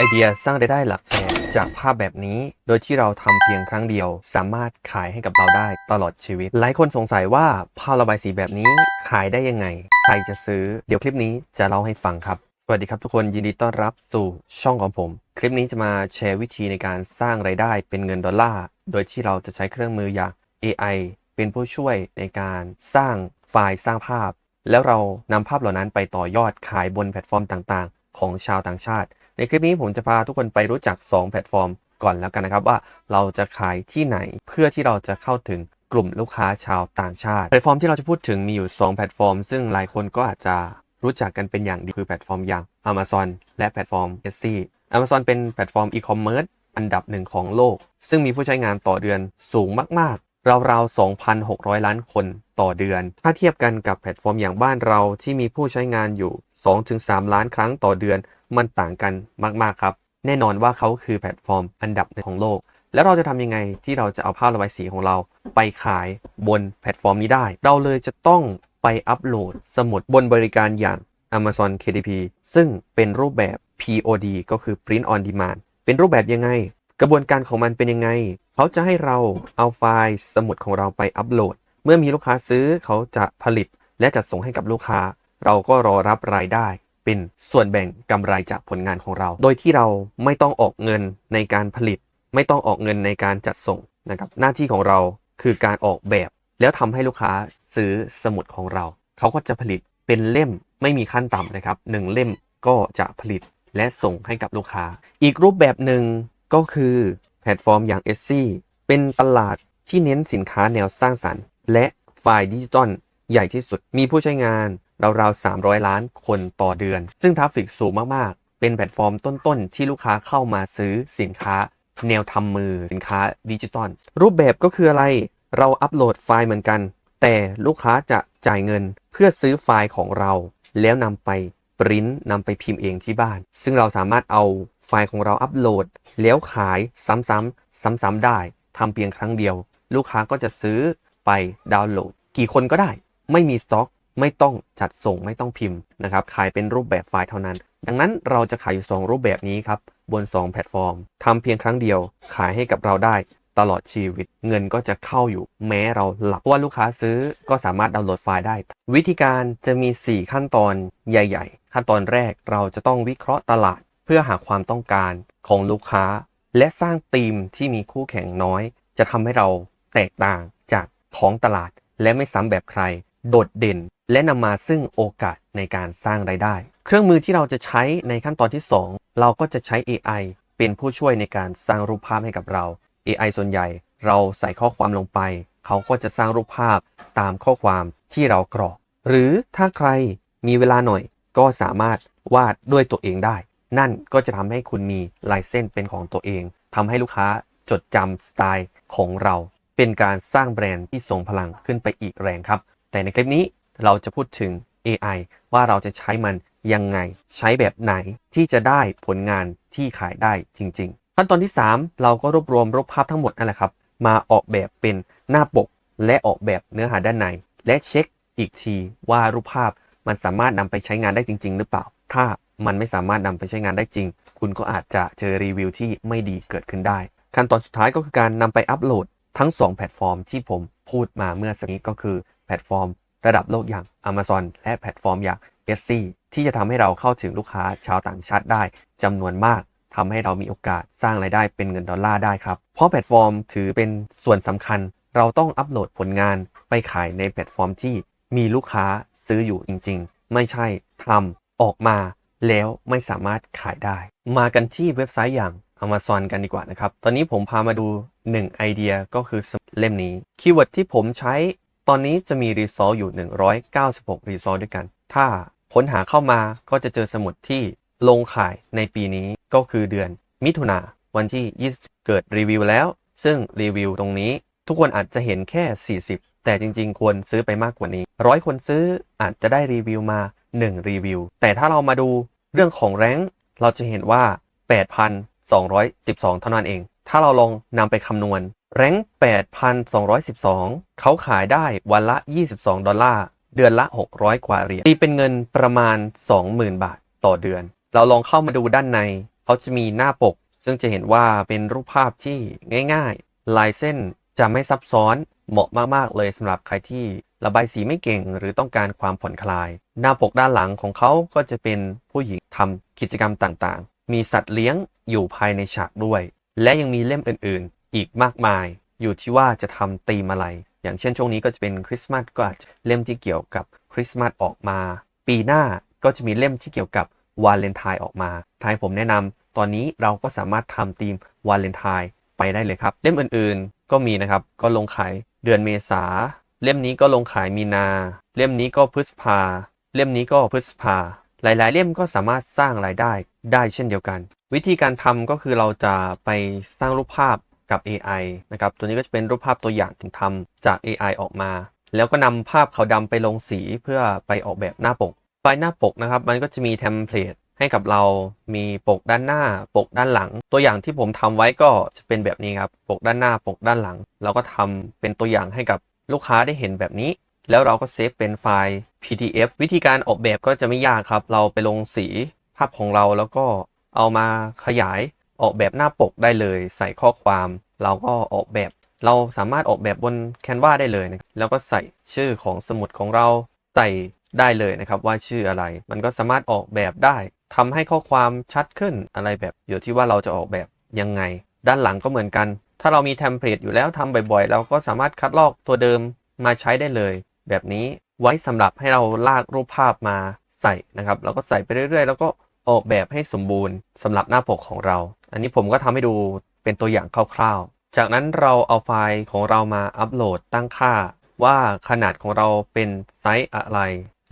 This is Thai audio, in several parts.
ไอเดียสร้างรายได้หลักแสนจากภาพแบบนี้ โดยที่เราทำเพียงครั้งเดียว สามารถขายให้กับเราได้ตลอดชีวิต หลายคนสงสัยว่าภาพระบายสีแบบนี้ขายได้ยังไง ใครจะซื้อ เดี๋ยวคลิปนี้จะเล่าให้ฟังครับ สวัสดีครับทุกคนยินดีต้อนรับสู่ช่องของผม คลิปนี้จะมาแชร์วิธีในการสร้างไรายได้เป็นเงินดอลลาร์ โดยที่เราจะใช้เครื่องมืออย่าง AI เป็นผู้ช่วยในการสร้างไฟล์สร้างภาพ แล้วเรานำภาพเหล่านั้นไปต่อยอดขายบนแพลตฟอร์มต่างๆ ของชาวต่างชาติ ในคลิปนี้ผมจะพาทุกคนไปรู้จัก 2 แพลตฟอร์มก่อนแล้วกันนะครับ ว่าเราจะขายที่ไหนเพื่อที่เราจะเข้าถึงกลุ่มลูกค้าชาวต่างชาติ แพลตฟอร์มที่เราจะพูดถึงมีอยู่ 2 แพลตฟอร์ม ซึ่งหลายคนก็อาจจะรู้จักกันเป็นอย่างดีคือแพลตฟอร์มอย่าง Amazon และแพลตฟอร์ม Etsy Amazon เป็นแพลตฟอร์มอีคอมเมิร์ซอันดับหนึ่งของโลก ซึ่งมีผู้ใช้งานต่อเดือนสูงมากๆ ราวๆ 2,600 ล้านคนต่อเดือน ถ้าเทียบกันกับแพลตฟอร์มอย่างบ้านเราที่มีผู้ใช้งานอยู่ 2-3 ล้านครั้งต่อเดือน มันต่างกันมากๆครับ แน่นอนว่าเขาคือแพลตฟอร์มอันดับหนึ่งของโลก แล้วเราจะทำยังไงที่เราจะเอาภาพระบายสีของเรา ไปขายบนแพลตฟอร์มนี้ได้ เราเลยจะต้องไปอัปโหลดสมุดบนบริการอย่าง Amazon KDP ซึ่งเป็นรูปแบบ POD ก็คือ Print on Demand เป็นรูปแบบยังไง กระบวนการของมันเป็นยังไง เขาจะให้เราเอาไฟล์สมุดของเราไปอัปโหลด เมื่อมีลูกค้าซื้อเขาจะผลิตและจัดส่งให้กับลูกค้า เราก็รอรับรายได้ เป็นส่วนแบ่งกำไรจากผลงานของเรา โดยที่เราไม่ต้องออกเงินในการผลิต ไม่ต้องออกเงินในการจัดส่งนะครับหน้าที่ของเราคือการออกแบบ แล้วทำให้ลูกค้าซื้อสมุดของเรา เขาก็จะผลิตเป็นเล่มไม่มีขั้นต่ำนะครับหนึ่งเล่มก็จะผลิตและส่งให้กับลูกค้า อีกรูปแบบหนึ่งก็คือแพลตฟอร์มอย่าง e t s y เป็นตลาดที่เน้นสินค้าแนวสร้างสรรค์ และไฟล์ดิจิตอลใหญ่ที่สุดมีผู้ใช้งาน ราวๆ 300 ล้านคนต่อเดือน ซึ่งทราฟฟิกสูงมากๆ เป็นแพลตฟอร์มต้นๆ ที่ลูกค้าเข้ามาซื้อสินค้า แนวทำมือสินค้าดิจิตอลรูปแบบก็คืออะไร เราอัปโหลดไฟล์เหมือนกัน แต่ลูกค้าจะจ่ายเงินเพื่อซื้อไฟล์ของเรา แล้วนำไปปริ้นนำไปพิมพ์เองที่บ้าน ซึ่งเราสามารถเอาไฟล์ของเราอัปโหลด แล้วขายซ้ำๆซ้ำๆได้ทำเพียงครั้งเดียว ลูกค้าก็จะซื้อไปดาวน์โหลด กี่คนก็ได้ ไม่มีสต็อก ไม่ต้องจัดส่งไม่ต้องพิมพ์นะครับ ขายเป็นรูปแบบไฟล์เท่านั้น ดังนั้นเราจะขายอยู่ 2 รูปแบบนี้ครับ บน 2 แพลตฟอร์มทำเพียงครั้งเดียวขายให้กับเราได้ตลอดชีวิต เงินก็จะเข้าอยู่แม้เราหลับว่าลูกค้าซื้อก็สามารถดาวน์โหลดไฟล์ได้ วิธีการจะมี 4 ขั้นตอนใหญ่ ๆ ขั้นตอนแรกเราจะต้องวิเคราะห์ตลาด เพื่อหาความต้องการของลูกค้า และสร้างธีมที่มีคู่แข่งน้อย จะทำให้เราแตกต่างจากท้องตลาด และไม่ซ้ำแบบใคร โดดเด่น และนำมาซึ่งโอกาสในการสร้างไรายได้ เครื่องมือที่เราจะใช้ในขั้นตอนที่ 2 เราก็จะใช้ AI เป็นผู้ช่วยในการสร้างรูปภาพให้กับเรา AI ส่วนใหญ่เราใส่ข้อความลงไป เขาก็จะสร้างรูปภาพตามข้อความที่เรากรอก หรือถ้าใครมีเวลาหน่อยก็สามารถวาดด้วยตัวเองได้ นั่นก็จะทำให้คุณมีลายเส้นเป็นของตัวเองทำให้ลูกค้าจดจำสไตล์ของเรา เป็นการสร้างแบรนด์ที่ทรงพลังขึ้นไปอีกแรงครับ แต่ในคลิปนี้ เราจะพูดถึง AI ว่าเราจะใช้มันยังไง ใช้แบบไหนที่จะได้ผลงานที่ขายได้จริง ๆ ขั้นตอนที่ 3 เราก็รวบรวมรูปภาพทั้งหมดนั่นแหละครับ มาออกแบบเป็นหน้าปก และออกแบบเนื้อหาด้านใน และเช็คอีกทีว่ารูปภาพมันสามารถนำไปใช้งานได้จริง ๆ หรือเปล่า ถ้ามันไม่สามารถนำไปใช้งานได้จริง คุณก็อาจจะเจอรีวิวที่ไม่ดีเกิดขึ้นได้ ขั้นตอนสุดท้ายก็คือการนำไปอัปโหลดทั้ง 2 แพลตฟอร์มที่ผมพูดมาเมื่อสักนี้ก็คือแพลตฟอร์ม ระดับโลกอย่าง Amazon และแพลตฟอร์มอย่าง s y ที่จะทำให้เราเข้าถึงลูกค้าชาวต่างชาติได้จำนวนมากทำให้เรามีโอกาสสร้างรายได้เป็นเงินดอลลาร์ได้ครับ เพราะแพลตฟอร์มถือเป็นส่วนสำคัญ เราต้องอัปโหลดผลงานไปขายในแพลตฟอร์มที่มีลูกค้าซื้ออยู่จริง ๆ ไม่ใช่ทำออกมาแล้วไม่สามารถขายได้ มากันที่เว็บไซต์อย่าง Amazon กันดีกว่านะครับ ตอนนี้ผมพามาดู 1 ไอเดียก็คือเล่มนี้ คีย์เวิร์ดที่ผมใช้ ตอนนี้จะมีรีซอสอยู่ 196 รีซอสด้วยกัน ถ้าค้นหาเข้ามาก็จะเจอสมุดที่ลงขายในปีนี้ก็คือเดือนมิถุนาวันที่ 20 เกิดรีวิวแล้ว ซึ่งรีวิวตรงนี้ทุกคนอาจจะเห็นแค่ 40 แต่จริงๆ ควรซื้อไปมากกว่านี้ร้อยคนซื้ออาจจะได้รีวิวมา 1 รีวิว แต่ถ้าเรามาดูเรื่องของแรงเราจะเห็นว่า 8,212 เท่านั้นเอง ถ้าเราลองนำไปคำนวณ แรง8,212 เขาขายได้วันละ 22 ดอลลาร์ เดือนละ 600 กว่าเหรียญตีเป็นเงินประมาณ 20,000 บาทต่อเดือน เราลองเข้ามาดูด้านในเขเขาจะมีหน้าปก ซึ่งจะเห็นว่าเป็นรูปภาพที่ง่ายๆ ลายเส้นจะไม่ซับซ้อนเหมาะมากๆ เลยสำหรับใครที่ระบายสีไม่เก่งหรือต้องการความผ่อนคลาย หน้าปกด้านหลังของเขาก็จะเป็นผู้หญิงทำกิจกรรมต่างๆ มีสัตว์เลี้ยงอยู่ภายในฉากด้วย และยังมีเล่มอื่นๆ อีกมากมาย อยู่ที่ว่าจะทำธีมอะไร อย่างเช่นช่วงนี้ก็จะเป็นคริสต์มาสก็อาจจะเล่มที่เกี่ยวกับคริสต์มาสออกมา ปีหน้าก็จะมีเล่มที่เกี่ยวกับวาเลนไทน์ออกมาท้ายผมแนะนำตอนนี้เราก็สามารถทำธีมวาเลนไทน์ไปได้เลยครับ เล่มอื่นๆก็มีนะครับก็ลงขายเดือนเมษาเล่มนี้ก็ลงขายมีนา เล่มนี้ก็พฤษภา เล่มนี้ก็พฤษภา หลายๆ เล่มก็สามารถสร้างรายได้ได้เช่นเดียวกัน วิธีการทำก็คือเราจะไปสร้างรูปภาพ กับ AI นะครับตัวนี้ก็จะเป็นรูปภาพตัวอย่างที่ทำจาก AI ออกมา แล้วก็นำภาพขาวดำไปลงสีเพื่อไปออกแบบหน้าปกไฟล์หน้าปกนะครับมันก็จะมีเทมเพลตให้กับเรามีปกด้านหน้าปกด้านหลัง ตัวอย่างที่ผมทำไว้ก็จะเป็นแบบนี้ครับปกด้านหน้าปกด้านหลัง เราก็ทำเป็นตัวอย่างให้กับลูกค้าได้เห็นแบบนี้ แล้วเราก็เซฟเป็นไฟล์ PDF วิธีการออกแบบก็จะไม่ยากครับ เราไปลงสีภาพของเราแล้วก็เอามาขยาย ออกแบบหน้าปกได้เลย ใส่ข้อความ เราก็ออกแบบ เราสามารถออกแบบบน Canva ได้เลยนะแล้วก็ใส่ชื่อของสมุดของเราใส่ได้เลยนะครับว่าชื่ออะไร มันก็สามารถออกแบบได้ทำให้ข้อความชัดขึ้นอะไรแบบอยู่ที่ว่าเราจะออกแบบยังไง ด้านหลังก็เหมือนกัน ถ้าเรามีเทมเพลตอยู่แล้วทำบ่อยๆ เราก็สามารถคัดลอกตัวเดิมมาใช้ได้เลย แบบนี้ไว้สำหรับให้เราลากรูปภาพมาใส่นะครับเราก็ใส่ไปเรื่อยๆ แล้วก็ออกแบบให้สมบูรณ์สำหรับหน้าปกของเรา อันนี้ผมก็ทำให้ดูเป็นตัวอย่างคร่าวๆ จากนั้นเราเอาไฟล์ของเรามาอัปโหลดตั้งค่า ว่าขนาดของเราเป็นไซส์อะไร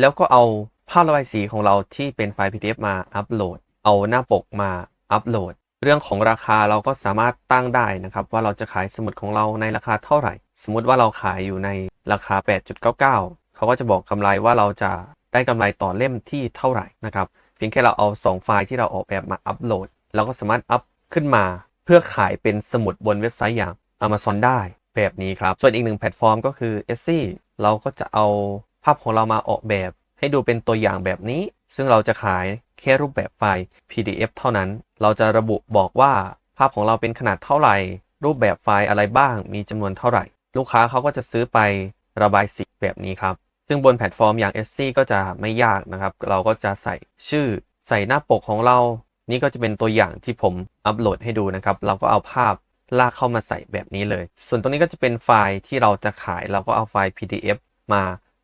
แล้วก็เอาภาพระบายสีของเราที่เป็นไฟล์ PDF มาอัปโหลด เอาหน้าปกมาอัปโหลด เรื่องของราคาเราก็สามารถตั้งได้นะครับ ว่าเราจะขายสมุดของเราในราคาเท่าไหร่ สมมติว่าเราขายอยู่ในราคา 8.99 เขาก็จะบอกกำไรว่าเราจะได้กำไรต่อเล่มที่เท่าไหร่นะครับ เพียงแค่เราเอา 2 ไฟล์ที่เราออกแบบมาอัปโหลด เราก็สามารถอัพขึ้นมา เพื่อขายเป็นสมุดบนเว็บไซต์อย่าง Amazon ได้แบบนี้ครับ ส่วนอีกหนึ่งแพลตฟอร์มก็คือ Etsy เราก็จะเอาภาพของเรามาออกแบบ ให้ดูเป็นตัวอย่างแบบนี้ ซึ่งเราจะขายแค่รูปแบบไฟล์ PDF เท่านั้น เราจะระบุบอกว่าภาพของเราเป็นขนาดเท่าไหร่ รูปแบบไฟล์อะไรบ้าง มีจำนวนเท่าไหร่ ลูกค้าเขาก็จะซื้อไประบายสีแบบนี้ครับ ซึ่งบนแพลตฟอร์มอย่าง Etsy ก็จะไม่ยากนะครับ เราก็จะใส่ชื่อ ใส่หน้าปกของเรา นี่ก็จะเป็นตัวอย่างที่ผมอัปโหลดให้ดูนะครับ เราก็เอาภาพลากเข้ามาใส่แบบนี้เลย ส่วนตรงนี้ก็จะเป็นไฟล์ที่เราจะขาย เราก็เอาไฟล์ PDF มา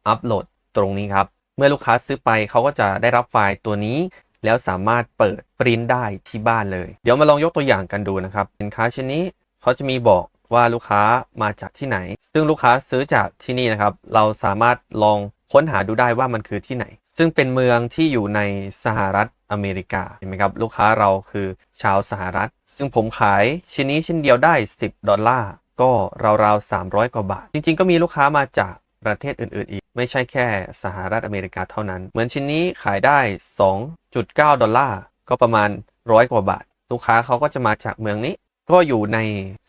อัปโหลดตรงนี้ครับ เมื่อลูกค้าซื้อไปเขาก็จะได้รับไฟล์ตัวนี้ แล้วสามารถเปิดปริ้นได้ที่บ้านเลย เดี๋ยวมาลองยกตัวอย่างกันดูนะครับ สินค้าชิ้นนี้เขาจะมีบอกว่าลูกค้ามาจากที่ไหน ซึ่งลูกค้าซื้อจากที่นี่นะครับ เราสามารถลอง ค้นหาดูได้ว่ามันคือที่ไหน ซึ่งเป็นเมืองที่อยู่ในสหรัฐอเมริกาเห็นไหมครับ ลูกค้าเราคือชาวสหรัฐ ซึ่งผมขายชิ้นนี้ชิ้นเดียวได้ 10 ดอลลาร์ก็ราวๆ300 กว่าบาท จริง ๆ ก็มีลูกค้ามาจากประเทศอื่น ๆ อีก ไม่ใช่แค่สหรัฐอเมริกาเท่านั้น เหมือนชิ้นนี้ขายได้ 2.9 ดอลลาร์ก็ประมาณร้อยกว่าบาท ลูกค้าเขาก็จะมาจากเมืองนี้ ก็อยู่ใน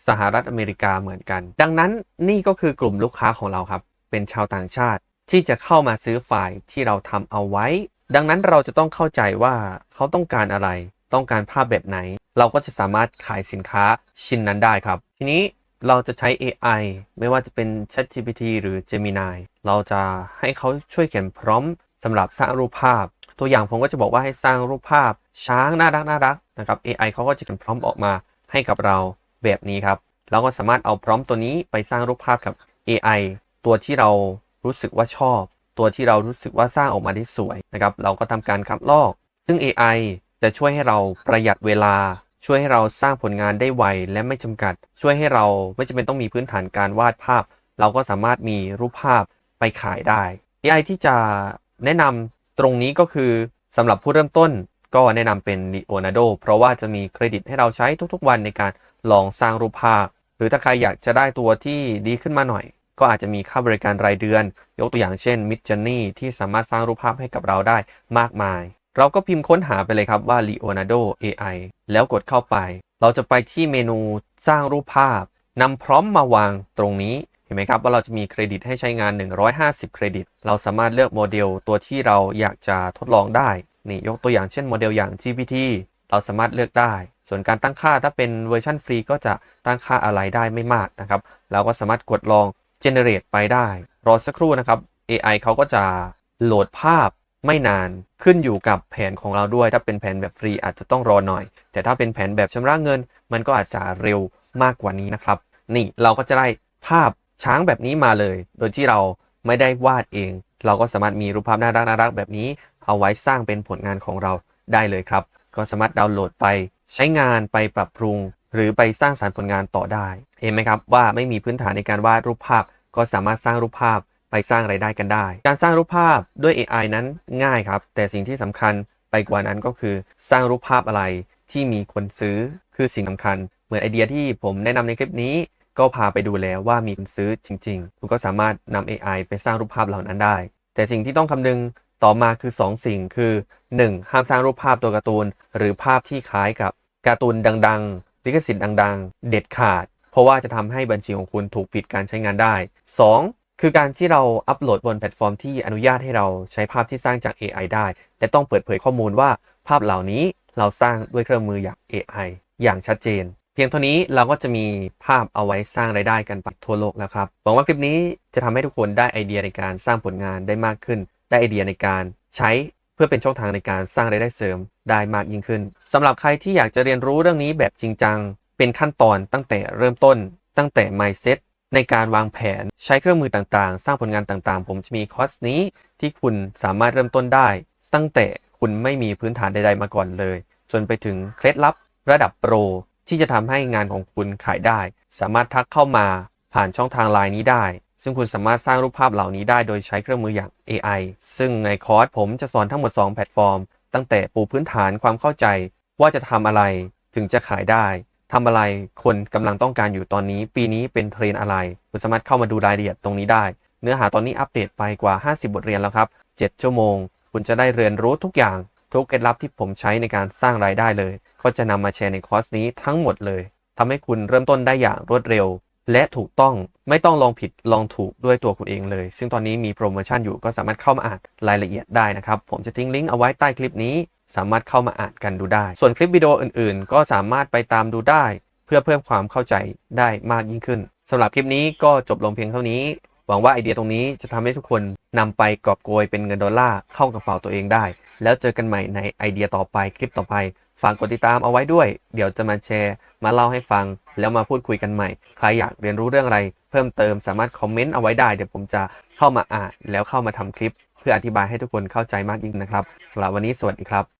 สหรัฐอเมริกาเหมือนกัน ดังนั้นนี่ก็คือกลุ่มลูกค้าของเราครับ เป็นชาวต่างชาติ ที่จะเข้ามาซื้อไฟล์ที่เราทำเอาไว้ ดังนั้นเราจะต้องเข้าใจว่าเขาต้องการอะไร ต้องการภาพแบบไหน เราก็จะสามารถขายสินค้าชิ้นนั้นได้ครับ ทีนี้เราจะใช้ AI ไม่ว่าจะเป็น ChatGPT หรือ Gemini เราจะให้เขาช่วยเขียนพร้อมสำหรับสร้างรูปภาพ ตัวอย่างผมก็จะบอกว่าให้สร้างรูปภาพ ช้างน่ารักน่ารักนะครับ AI เขาก็จะเขียนพร้อมออกมาให้กับเราแบบนี้ครับ เราก็สามารถเอาพร้อมตัวนี้ไปสร้างรูปภาพกับ AI ตัวที่เรา รู้สึกว่าชอบ ตัวที่เรารู้สึกว่าสร้างออกมาได้สวยนะครับเราก็ทำการคัดลอก ซึ่ง AI จะช่วยให้เราประหยัดเวลา ช่วยให้เราสร้างผลงานได้ไวและไม่จำกัด ช่วยให้เราไม่จำเป็นต้องมีพื้นฐานการวาดภาพ เราก็สามารถมีรูปภาพไปขายได้ AI ที่จะแนะนำตรงนี้ก็คือสำหรับผู้เริ่มต้นก็แนะนำเป็น Leonardo เพราะว่าจะมีเครดิตให้เราใช้ทุกๆวันในการลองสร้างรูปภาพ หรือถ้าใครอยากจะได้ตัวที่ดีขึ้นมาหน่อย ก็อาจจะมีค่าบริการรายเดือน ยกตัวอย่างเช่น Midjourney ที่สามารถสร้างรูปภาพให้กับเราได้มากมาย เราก็พิมพ์ค้นหาไปเลยครับว่า Leonardo AI แล้วกดเข้าไป เราจะไปที่เมนูสร้างรูปภาพนำพร้อมมาวางตรงนี้เห็นไหมครับว่าเราจะมีเครดิตให้ใช้งาน 150 เครดิต เราสามารถเลือกโมเดลตัวที่เราอยากจะทดลองได้นี่ยกตัวอย่างเช่นโมเดลอย่าง GPT เราสามารถเลือกได้ ส่วนการตั้งค่าถ้าเป็นเวอร์ชันฟรีก็จะตั้งค่าอะไรได้ไม่มากนะครับ เราก็สามารถกดลอง generate ไปได้ รอสักครู่นะครับ AI เขาก็จะโหลดภาพไม่นานขึ้นอยู่กับแผนของเราด้วย ถ้าเป็นแผนแบบฟรีอาจจะต้องรอหน่อย แต่ถ้าเป็นแผนแบบชำระเงิน มันก็อาจจะเร็วมากกว่านี้นะครับ นี่เราก็จะได้ภาพช้างแบบนี้มาเลย โดยที่เราไม่ได้วาดเอง เราก็สามารถมีรูปภาพน่ารักน่ารักแบบนี้ เอาไว้สร้างเป็นผลงานของเราได้เลยครับ ก็สามารถดาวน์โหลดไปใช้งานไปปรับปรุง หรือไปสร้างสารรค์ผลงานต่อได้ เห็นไหมครับว่าไม่มีพื้นฐานในการวาดรูปภาพ ก็สามารถสร้างรูปภาพไปสร้างไรายได้กันได้ การสร้างรูปภาพด้วย AI นั้นง่ายครับ แต่สิ่งที่สำคัญไปกว่านั้นก็คือสร้างรูปภาพอะไรที่มีคนซื้อคือสิ่งสำคัญ เหมือนไอเดียที่ผมแนะนำในคลิปนี้ ก็พาไปดูแล้วว่ามีคนซื้อจริง ๆ คุณก็สามารถนำ AI ไปสร้างรูปภาพเหล่านั้นได้ แต่สิ่งที่ต้องคำนึงต่อมาคือ 2 สิ่งคือ 1. ห้ามสร้างรูปภาพตัวการ์ตูน หรือภาพที่คล้ายกับการ์ตูนดัง ลิขสิทธิ์ดังๆ เด็ดขาด เพราะว่าจะทำให้บัญชีของคุณถูกปิดการใช้งานได้ 2. คือการที่เราอัปโหลดบนแพลตฟอร์มที่อนุญาตให้เราใช้ภาพที่สร้างจาก AI ได้และต้องเปิดเผยข้อมูลว่าภาพเหล่านี้เราสร้างด้วยเครื่องมืออย่าง AI อย่างชัดเจน เพียงเท่านี้เราก็จะมีภาพเอาไว้สร้างรายได้กันไปทั่วโลกแล้วครับหวังว่าคลิปนี้จะทำให้ทุกคนได้ไอเดียในการสร้างผลงานได้มากขึ้น ได้ไอเดียในการใช้เพื่อเป็นช่องทางในการสร้างรายได้เสริม ได้มากยิ่งขึ้นสำหรับใครที่อยากจะเรียนรู้เรื่องนี้แบบจริงจัง เป็นขั้นตอนตั้งแต่เริ่มต้น ตั้งแต่ mindset ในการวางแผนใช้เครื่องมือต่างๆ สร้างผลงานต่างๆ ผมจะมีคอร์สนี้ที่คุณสามารถเริ่มต้นได้ ตั้งแต่คุณไม่มีพื้นฐานใดๆมาก่อนเลย จนไปถึงเคล็ดลับระดับโปร ที่จะทำให้งานของคุณขายได้ สามารถทักเข้ามาผ่านช่องทางไลน์นี้ได้ ซึ่งคุณสามารถสร้างรูปภาพเหล่านี้ได้โดยใช้เครื่องมืออย่าง AI ซึ่งในคอร์สผมจะสอนทั้งหมด 2 แพลตฟอร์ม ตั้งแต่ปูพื้นฐานความเข้าใจว่าจะทำอะไรถึงจะขายได้ทำอะไรคนกำลังต้องการอยู่ตอนนี้ ปีนี้เป็นเทรนอะไร คุณสามารถเข้ามาดูรายละเอียดตรงนี้ได้ เนื้อหาตอนนี้อัปเดตไปกว่า 50 บทเรียนแล้วครับ 7 ชั่วโมง คุณจะได้เรียนรู้ทุกอย่าง ทุกเคล็ดลับที่ผมใช้ในการสร้างรายได้เลย ก็จะนำมาแชร์ในคอร์สนี้ทั้งหมดเลยทำให้คุณเริ่มต้นได้อย่างรวดเร็ว และถูกต้องไม่ต้องลองผิดลองถูกด้วยตัวคุณเองเลย ซึ่งตอนนี้มีโปรโมชั่นอยู่ก็สามารถเข้ามาอ่านรายละเอียดได้นะครับ ผมจะทิ้งลิงก์เอาไว้ใต้คลิปนี้ สามารถเข้ามาอ่านกันดูได้ ส่วนคลิปวิดีโออื่น ๆ ก็สามารถไปตามดูได้ เพื่อเพิ่มความเข้าใจได้มากยิ่งขึ้นสำหรับคลิปนี้ก็จบลงเพียงเท่านี้ หวังว่าไอเดียตรงนี้จะทำให้ทุกคนนำไปกอบโกยเป็นเงินดอลลาร์เข้ากระเป๋าตัวเองได้ แล้วเจอกันใหม่ในไอเดียต่อไปคลิปต่อไปฝากกดติดตามเอาไว้ด้วย เดี๋ยวจะมาแชร์มาเล่าให้ฟัง แล้วมาพูดคุยกันใหม่ ใครอยากเรียนรู้เรื่องอะไร เพิ่มเติมสามารถคอมเมนต์เอาไว้ได้ เดี๋ยวผมจะเข้ามาอ่านแล้วเข้ามาทำคลิป เพื่ออธิบายให้ทุกคนเข้าใจมากยิ่งนะครับสำหรับวันนี้สวัสดีครับ